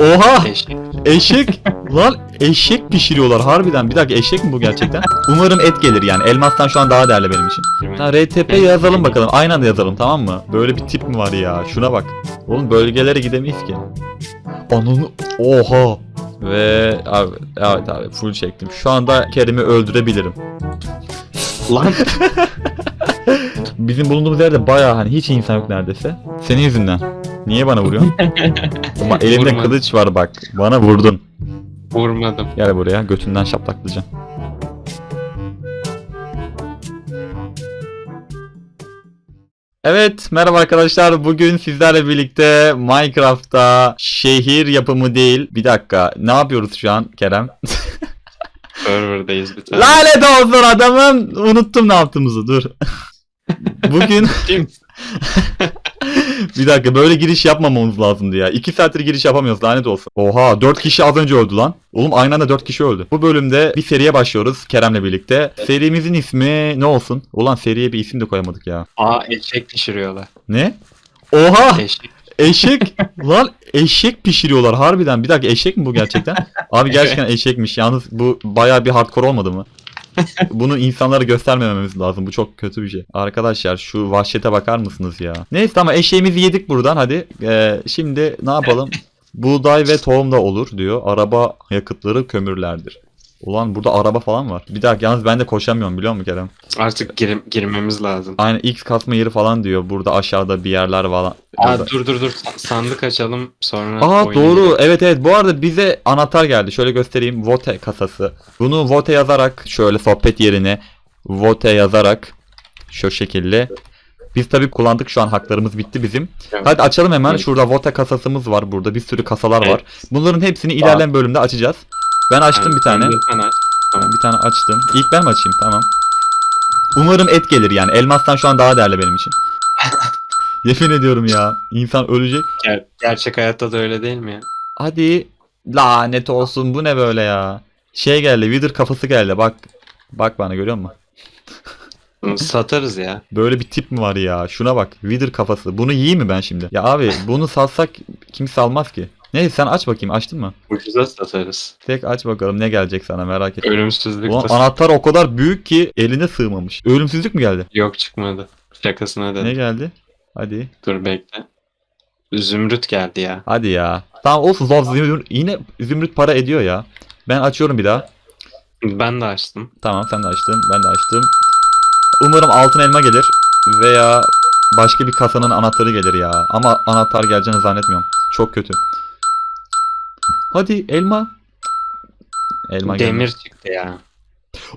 Oha! Eşek. Eşek! Lan eşek pişiriyorlar harbiden. Bir dakika eşek mi bu gerçekten? Umarım et gelir yani. Elmastan şu an daha değerli benim için. Ha, RTP yazalım bakalım. Aynı anda yazalım tamam mı? Böyle bir tip mi var ya? Şuna bak. Oğlum bölgelere gidemeyiz ki. Ananı... Oha! Ve abi, evet abi full çektim. Şu anda Kerim'i öldürebilirim. Lan Bizim bulunduğumuz yerde bayağı hani hiç insan yok neredeyse. Senin yüzünden. Niye bana vuruyorsun? Ama elimde Vurmadım. kılıç var bak. Bana vurdun. vurmadım. Gel buraya götünden şaplaklayacağım. Evet merhaba arkadaşlar bugün sizlerle birlikte Minecraft'ta şehir yapımı değil bir dakika ne yapıyoruz şu an Kerem? Server'dayız bir tane. Lanet olsun adamım unuttum ne yaptığımızı dur. bugün Kim? bir dakika böyle giriş yapmamamız lazımdı ya. 2 saattir giriş yapamıyoruz lanet olsun. Oha 4 kişi az önce öldü lan. Oğlum aynı anda 4 kişi öldü. Bu bölümde bir seriye başlıyoruz Kerem'le birlikte. Serimizin ismi ne olsun? Ulan seriye bir isim de koyamadık ya. Aa eşek pişiriyorlar. Ne? Oha Eşek. eşek lan eşek pişiriyorlar harbiden. Bir dakika eşek mi bu gerçekten? Abi gerçekten eşekmiş. Yalnız bu baya bir hardcore olmadı mı? Bunu insanlara göstermememiz lazım. Bu çok kötü bir şey. Arkadaşlar şu vahşete bakar mısınız ya? Neyse ama eşeğimizi yedik buradan hadi. Ee, şimdi ne yapalım? Buğday ve tohum da olur diyor. Araba yakıtları kömürlerdir. Ulan burada araba falan var. Bir dakika yalnız ben de koşamıyorum biliyor musun Kerem? Artık gir- girmemiz lazım. Aynen X kasma yeri falan diyor. Burada aşağıda bir yerler falan. Aa dur dur dur Sa- sandık açalım sonra Aa oyuna doğru. girelim. Evet evet. Bu arada bize anahtar geldi. Şöyle göstereyim. Vote kasası. Bunu vote yazarak şöyle sohbet yerine vote yazarak şu şekilde. Biz tabii kullandık şu an haklarımız bitti bizim. Evet. Hadi açalım hemen. Evet. Şurada vote kasasımız var burada. Bir sürü kasalar var. Evet. Bunların hepsini ilerleyen bölümde açacağız. Ben açtım Yani bir tane. sen aç. Tamam. Bir tane açtım. İlk ben mi açayım? Tamam. Umarım et gelir yani. Elmastan şu an daha değerli benim için. Yemin ediyorum ya. İnsan ölecek. Ger- gerçek hayatta da öyle değil mi ya? Hadi lanet olsun bu ne böyle ya. Şey geldi Wither kafası geldi bak. Bak bana görüyor musun? Satarız ya. Böyle bir tip mi var ya? Şuna bak Wither kafası. Bunu yiyeyim mi ben şimdi? Ya abi bunu satsak kimse almaz ki. Neyse sen aç bakayım açtın mı? Ucuza satarız. Tek aç bakalım ne gelecek sana merak etme. Ölümsüzlük Ulan anahtar o kadar büyük ki eline sığmamış. Ölümsüzlük mü geldi? yok çıkmadı. Şakasına Ne dedim. geldi? Hadi. Dur bekle. Zümrüt geldi ya. Hadi ya. Tamam olsun zor zümrüt, yine zümrüt para ediyor ya. Ben açıyorum bir daha. Ben de açtım. Tamam sen de açtın. Ben de açtım. Umarım altın elma gelir. Veya başka bir kasanın anahtarı gelir ya. Ama anahtar geleceğini zannetmiyorum. Çok kötü. Hadi elma. Elma Demir gelmedi. çıktı ya.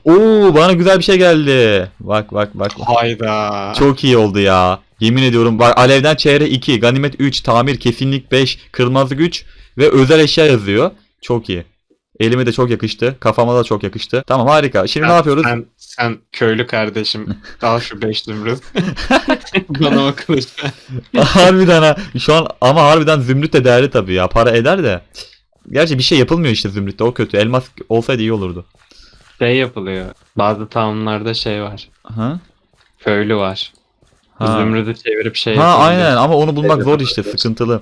Oo bana güzel bir şey geldi. Bak bak bak. Hayda. Çok iyi oldu ya. Yemin ediyorum. Bak alevden çeyre 2, ganimet 3, tamir kesinlik 5, kırmızı güç ve özel eşya yazıyor. Çok iyi. Elime de çok yakıştı. Kafama da çok yakıştı. Tamam harika. Şimdi ne Sen- yapıyoruz? Sen, sen köylü kardeşim. Al şu 5 zümrüt. Bana o kılıç. harbiden ha. Şu an ama harbiden zümrüt de değerli tabii ya. Para eder de. Gerçi bir şey yapılmıyor işte zümrütte. O kötü. Elmas olsaydı iyi olurdu. Şey yapılıyor. Bazı townlarda şey var. Ha? Köylü var. Ha, Zümrüdü çevirip şey ha yapabiliyor. aynen ama onu bulmak Evet, zor işte sıkıntılı.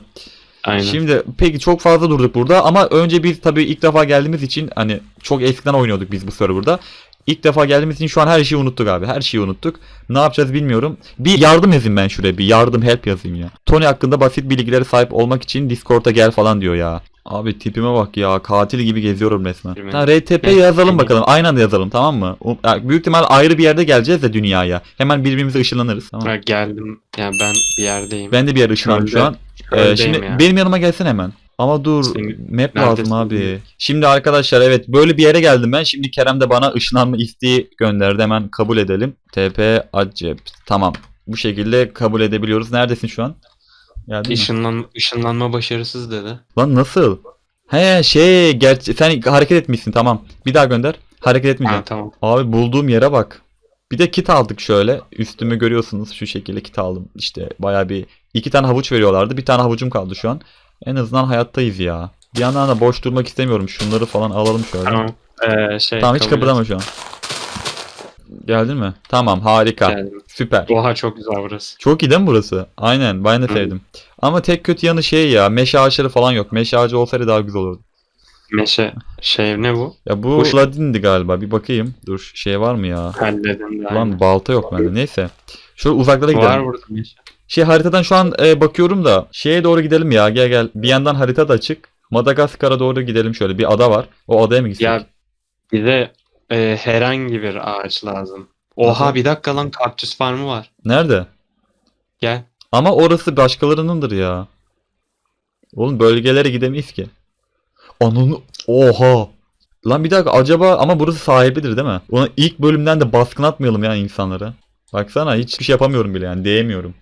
Aynen. Şimdi peki çok fazla durduk burada ama önce biz tabii ilk defa geldiğimiz için hani çok eskiden oynuyorduk biz bu serverda. İlk defa geldiğimiz için şu an her şeyi unuttuk abi. Her şeyi unuttuk. Ne yapacağız bilmiyorum. Bir yardım yazayım ben şuraya. Bir yardım help yazayım ya. Tony hakkında basit bilgilere sahip olmak için Discord'a gel falan diyor ya. Abi tipime bak ya. Katil gibi geziyorum resmen. Ha, RTP yazalım bakalım. Aynı anda yazalım tamam mı? O- ya büyük ihtimal ayrı bir yerde geleceğiz de dünyaya. Hemen birbirimize ışınlanırız. Tamam. Ha, geldim. Ya ben bir yerdeyim. Ben de bir yere ışınlandım şu an. Ee, şimdi ya. benim yanıma gelsin hemen. Ama dur Senin- map lazım neredesin abi. Şimdi arkadaşlar evet böyle bir yere geldim ben. Şimdi Kerem de bana ışınlanma isteği gönderdi. Hemen kabul edelim. TP acep. Tamam. Bu şekilde kabul edebiliyoruz. Neredesin şu an? Geldin mi? Işınlan, ışınlanma başarısız dedi. Lan nasıl? He şey gerçi sen hareket etmişsin tamam. Bir daha gönder. Hareket etmeyeceğim. Ha tamam. Abi bulduğum yere bak. Bir de kit aldık şöyle. Üstümü görüyorsunuz şu şekilde kit aldım. İşte baya bir iki tane havuç veriyorlardı. Bir tane havucum kaldı şu an. En azından hayattayız ya. Bir yandan da boş durmak istemiyorum. Şunları falan alalım şöyle. Tamam, Tamam. Ee, şey, hiç kabul kıpırdama şu an. Geldin mi? Tamam harika. Geldim. Süper. Oha çok güzel burası. Çok iyi değil mi burası? Aynen ben de Hı. sevdim. Ama tek kötü yanı şey ya meşe ağaçları falan yok. Meşe ağacı olsaydı daha güzel olurdu. Meşe şey ne bu? Ya bu Kuş. Ladin'di galiba. Bir bakayım. Dur şey var mı ya? Halledin. Ulan balta yok bende. Neyse. Şöyle uzaklara gidelim. Var burada meşe. Şey haritadan şu an e, bakıyorum da şeye doğru gidelim ya. Gel gel. Bir yandan harita da açık. Madagaskar'a doğru gidelim şöyle. Bir ada var. O adaya mı gitsek? Ya bize e, herhangi bir ağaç lazım. Oha Aha. bir dakika lan kaktüs farmı var. Nerede? Gel. Ama orası başkalarınındır ya. Oğlum bölgelere gidemeyiz ki. Ananı... Oha! Lan bir dakika acaba ama burası sahibidir değil mi? Ona ilk bölümden de baskın atmayalım ya insanlara. Baksana hiçbir şey yapamıyorum bile yani değemiyorum.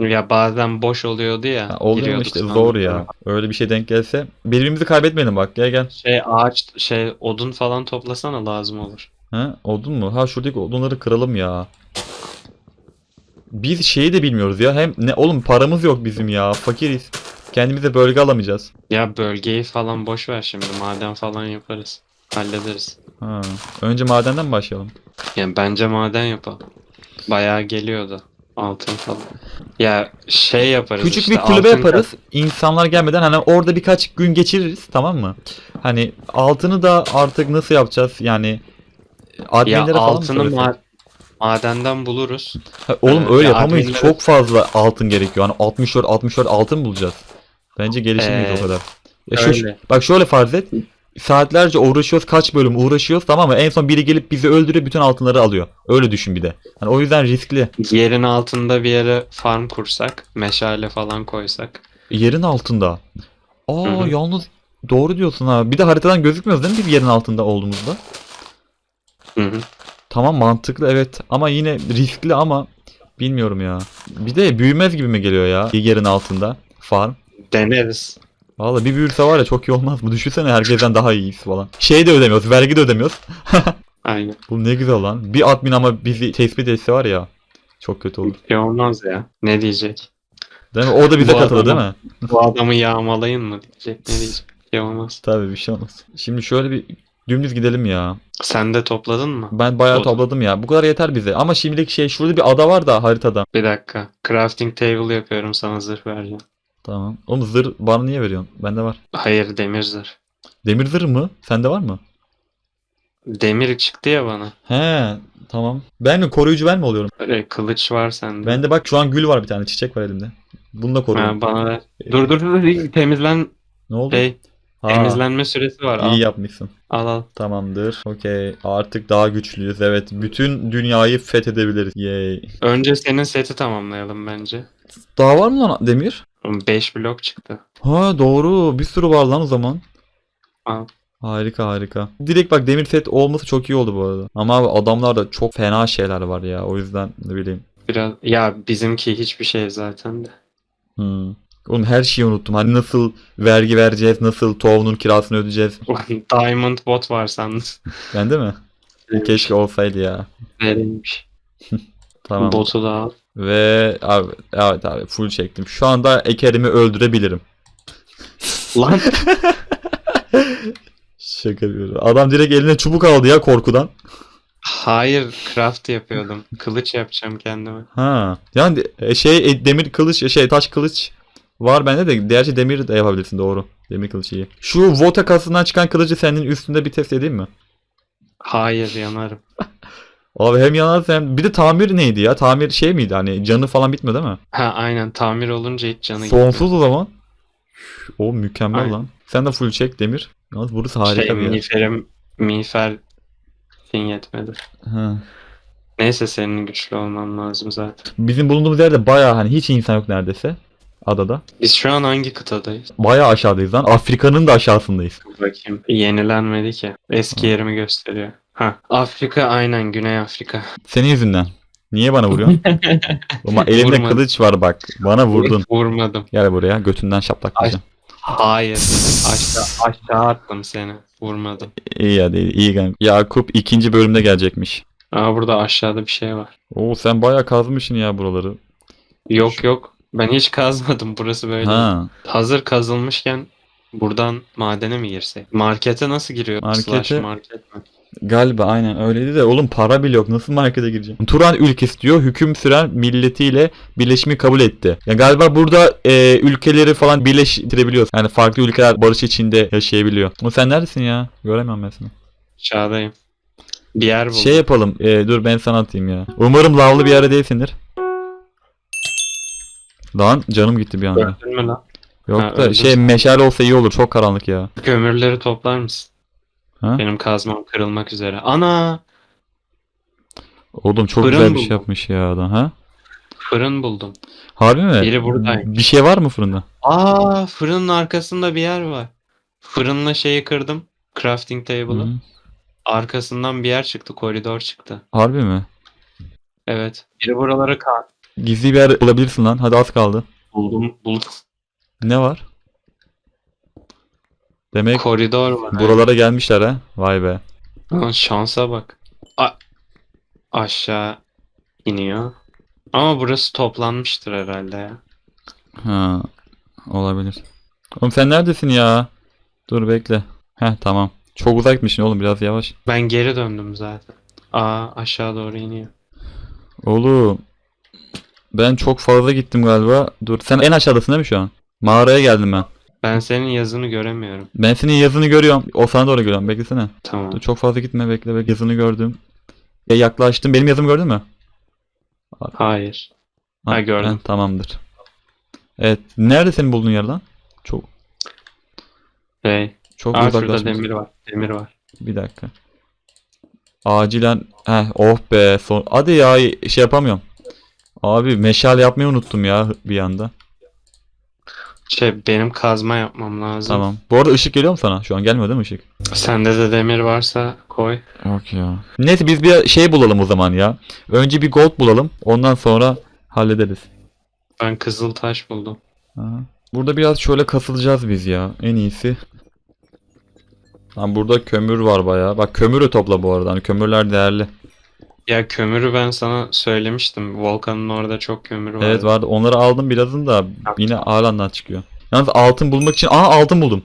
Ya bazen boş oluyordu ya. Ha, oluyor mu giriyorduk işte zor ya. Öyle bir şey denk gelse. Birbirimizi kaybetmeyelim bak gel gel. Şey ağaç şey odun falan toplasana lazım olur. Ha, odun mu? Ha şuradaki odunları kıralım ya. Biz şeyi de bilmiyoruz ya. Hem ne oğlum paramız yok bizim ya. Fakiriz. Kendimize bölge alamayacağız. Ya bölgeyi falan boş ver şimdi. Maden falan yaparız. Hallederiz. Ha. Önce madenden mi başlayalım? Yani bence maden yapalım. Bayağı geliyordu. Altın falan. Ya şey yaparız Küçük işte, bir kulübe altın yaparız. İnsanlar gelmeden hani orada birkaç gün geçiririz tamam mı? Hani altını da artık nasıl yapacağız? Yani Ya adminlere falan mı altını söylesek? ma- madenden buluruz. Ha, Oğlum Ee, öyle ya yapamayız. adminlere- Çok fazla altın gerekiyor. Hani 64 64 altın bulacağız. Bence gelişemeyiz Ee, o kadar. Ya şu, öyle. bak şöyle farz et. Saatlerce uğraşıyoruz, kaç bölüm uğraşıyoruz tamam mı? En son biri gelip bizi öldürüyor, bütün altınları alıyor. Öyle düşün bir de. Hani o yüzden riskli. Yerin altında bir yere farm kursak, meşale falan koysak. Yerin altında. Aa Hı hı. yalnız doğru diyorsun ha. Bir de haritadan gözükmüyoruz değil mi biz yerin altında olduğumuzda? Hı hı. Tamam mantıklı evet ama yine riskli ama bilmiyorum ya. Bir de büyümez gibi mi geliyor ya yerin altında farm? Deneriz. Valla bir büyürse var ya çok iyi olmaz mı? Düşünsene herkesten daha iyiyiz falan. Şey de ödemiyoruz, vergi de ödemiyoruz. Aynen. Bu ne güzel lan. Bir admin ama bizi tespit etse var ya. Çok kötü olur. Şey olmaz ya. Ne diyecek? Değil mi? O da bize Bu katılır değil mi? Bu adamı yağmalayın mı diyecek. Ne diyecek? Şey olmaz. Tabii bir şey olmaz. Şimdi şöyle bir dümdüz gidelim ya. Sen de topladın mı? Ben bayağı topladım ya. Bu kadar yeter bize. Ama şimdilik şey şurada bir ada var da haritada. Bir dakika. Crafting table yapıyorum sana zırh vereceğim. Tamam. Oğlum zırh bana niye veriyorsun? Bende var. Hayır demir zırh. Demir zırh mı? Sende var mı? Demir çıktı ya bana. He tamam. Ben mi koruyucu ben mi oluyorum? Öyle kılıç var sende. Bende bak şu an gül var bir tane çiçek var elimde. Bunu da koruyorum. Ha, bana ver. Dur dur dur. Temizlen. Ne oldu? Şey, Ha, temizlenme süresi var. Al, iyi yapmışsın. al al. Tamamdır. Okey. Artık daha güçlüyüz. Evet. Bütün dünyayı fethedebiliriz. Yay. Önce senin seti tamamlayalım bence. Daha var mı lan demir? 5 blok çıktı. Ha doğru. Bir sürü var lan o zaman. Al. Harika harika. Direkt bak demir set olması çok iyi oldu bu arada. Ama abi adamlarda çok fena şeyler var ya. O yüzden ne bileyim. Biraz ya bizimki hiçbir şey zaten de. Hmm. Oğlum her şeyi unuttum. Hani nasıl vergi vereceğiz, nasıl tohumun kirasını ödeyeceğiz. Diamond bot var sende. Bende mi? Keşke olsaydı ya. Nereymiş? Tamam. Botu da al. Ve abi evet abi full çektim. Şu anda Ekerimi öldürebilirim. Lan Şaka yapıyorum. Adam direkt eline çubuk aldı ya korkudan. hayır craft yapıyordum. Kılıç yapacağım kendime. Ha. Yani e, şey e, demir kılıç şey taş kılıç var bende de gerçi demir de yapabilirsin doğru. Demir kılıç iyi. Şu Vota kasından çıkan kılıcı senin üstünde bir test edeyim mi? Hayır yanarım. Abi hem yanar hem bir de tamir neydi ya? Tamir şey miydi hani canı falan bitmiyor değil mi? Ha aynen tamir olunca hiç canı gitmiyor. Sonsuz o zaman. O mükemmel Aynen. lan. Sen de full çek demir. Yalnız burası harika Şey bir yer. miğferim miğfer fin yetmedi. Ha. Neyse senin güçlü olman lazım zaten. Bizim bulunduğumuz yerde bayağı hani hiç insan yok neredeyse. Adada. Biz şu an hangi kıtadayız? Bayağı aşağıdayız lan. Afrika'nın da aşağısındayız. Bakayım. Yenilenmedi ki. Eski yerimi gösteriyor. Ha. Afrika aynen Güney Afrika. Senin yüzünden. Niye bana vuruyorsun? Ama elimde Vurmadım. kılıç var bak. Bana vurdun. Vurmadım. Gel buraya götünden şaplaklayacağım. Hayır. Aşağı, aşağı attım seni. Vurmadım. İyi hadi iyi, iyi kanka. Yakup ikinci bölümde gelecekmiş. Aa burada aşağıda bir şey var. Oo sen bayağı kazmışsın ya buraları. Yok yok. Ben hiç kazmadım. Burası böyle. Ha. Hazır kazılmışken buradan madene mi girsek? Markete nasıl giriyor? Markete- Slash market mi? Galiba aynen öyleydi de oğlum para bile yok. Nasıl markete gireceğim? Turan ülkesi diyor hüküm süren milletiyle birleşimi kabul etti. Ya galiba burada e, ülkeleri falan birleştirebiliyoruz. Yani farklı ülkeler barış içinde yaşayabiliyor. Ama sen neredesin ya? Göremiyorum ben seni. Çağdayım. Bir yer buldum. Şey yapalım. e, dur ben sana atayım ya. Umarım lavlı bir yere değilsindir. Lan canım gitti bir anda. Mü lan? Yok Ha, da öldün şey meşale olsa iyi olur. Çok karanlık ya. Kömürleri toplar mısın? Ha? Benim kazmam kırılmak üzere. Ana! Oğlum çok Fırın güzel bir şey buldum. yapmış ya adam. Ha? Fırın buldum. Harbi mi? Biri buradaymış. Bir şey var mı fırında? Aa, fırının arkasında bir yer var. Fırınla şeyi kırdım. Crafting table'ı. Hı. Arkasından bir yer çıktı. Koridor çıktı. Harbi mi? Evet. Biri buralara ka Gizli bir yer bulabilirsin lan. Hadi az kaldı. buldum. Buldum. Ne var? Demek Koridor var. buralara gelmişler ha. Vay be. Lan şansa bak. A- aşağı iniyor. Ama burası toplanmıştır herhalde ya. Ha. Olabilir. Oğlum sen neredesin ya? Dur bekle. Heh tamam. Çok uzak gitmişsin oğlum biraz yavaş. Ben geri döndüm zaten. Aa aşağı doğru iniyor. Oğlum. Ben çok fazla gittim galiba. Dur sen en aşağıdasın değil mi şu an? Mağaraya geldim ben. Ben senin yazını göremiyorum. Ben senin yazını görüyorum. O sana doğru görüyorum. Beklesene. Tamam. Dur, çok fazla gitme bekle bekle. Yazını gördüm. Ya yaklaştım. Benim yazımı gördün mü? Hayır. Ha, gördüm. heh, tamamdır. Evet. Nerede senin bulduğun yer lan? Çok Hey. çok Aa şurada demir var. Demir var. Bir dakika. Acilen heh oh be son. Hadi ya şey yapamıyorum. Abi meşale yapmayı unuttum ya bir anda. Şey benim kazma yapmam lazım. Tamam. Bu arada ışık geliyor mu sana? Şu an gelmiyor değil mi ışık? Sende de demir varsa koy. Yok ya. Neyse biz bir şey bulalım o zaman ya. Önce bir gold bulalım. Ondan sonra hallederiz. Ben kızıl taş buldum. Aha. Burada biraz şöyle kasılacağız biz ya. En iyisi. Lan burada kömür var bayağı. Bak kömürü topla bu arada. Hani kömürler değerli. Ya kömürü ben sana söylemiştim. Volkanın orada çok kömür var. Evet vardı. Onları aldım birazını da yine alandan çıkıyor. Yalnız altın bulmak için... Aa altın buldum.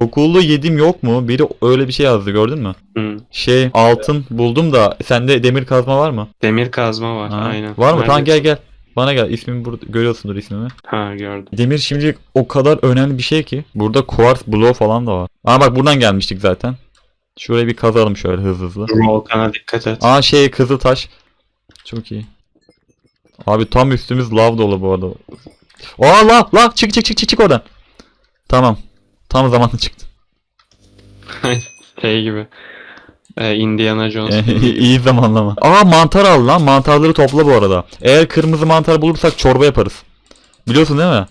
Okulda yedim yok mu? Biri öyle bir şey yazdı gördün mü? Hı. Şey altın buldum da sende demir kazma var mı? Demir kazma var. Ha. Aynen. Var mı? Tamam Neredesin? gel gel. Bana gel. İsmimi burada görüyorsundur ismimi. Ha gördüm. Demir şimdilik o kadar önemli bir şey ki. Burada quartz bloğu falan da var. Aa bak buradan gelmiştik zaten. Şurayı bir kazalım şöyle hızlı hızlı. Volkan'a dikkat et. Aa şey kızıl taş. Çok iyi. Abi tam üstümüz lav dolu bu arada. Aa lav lav çık çık çık çık çık oradan. Tamam. Tam zamanlı çıktı. şey gibi. Ee, Indiana Jones. İyi zamanlama. Aa mantar al lan. Mantarları topla bu arada. Eğer kırmızı mantar bulursak çorba yaparız. Biliyorsun değil mi?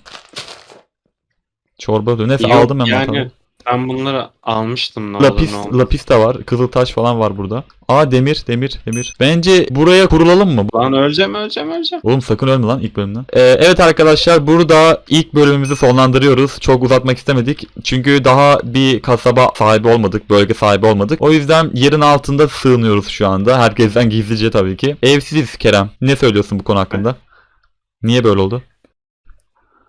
Çorba yapıyor. Neyse Yok, aldım ben yani mantarları. Ben bunları almıştım ne olur Lapis, ne olmaz. lapis de var. Kızıl taş falan var burada. Aa demir, demir, demir. Bence buraya kurulalım mı? Lan öleceğim öleceğim öleceğim. Oğlum sakın ölme lan ilk bölümden. Ee, evet arkadaşlar burada ilk bölümümüzü sonlandırıyoruz. Çok uzatmak istemedik. Çünkü daha bir kasaba sahibi olmadık. Bölge sahibi olmadık. O yüzden yerin altında sığınıyoruz şu anda. Herkesten gizlice tabii ki. Evsiziz Kerem. Ne söylüyorsun bu konu hakkında? Niye böyle oldu?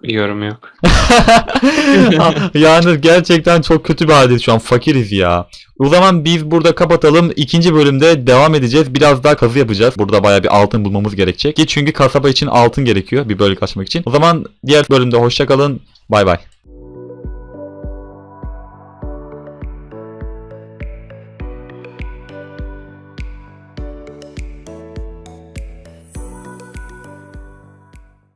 Yorum yok. yani gerçekten çok kötü bir haldeyiz şu an. Fakiriz ya. O zaman biz burada kapatalım. İkinci bölümde devam edeceğiz. Biraz daha kazı yapacağız. Burada bayağı bir altın bulmamız gerekecek. Ki çünkü kasaba için altın gerekiyor bir bölge açmak için. O zaman diğer bölümde hoşça kalın. Bay bay.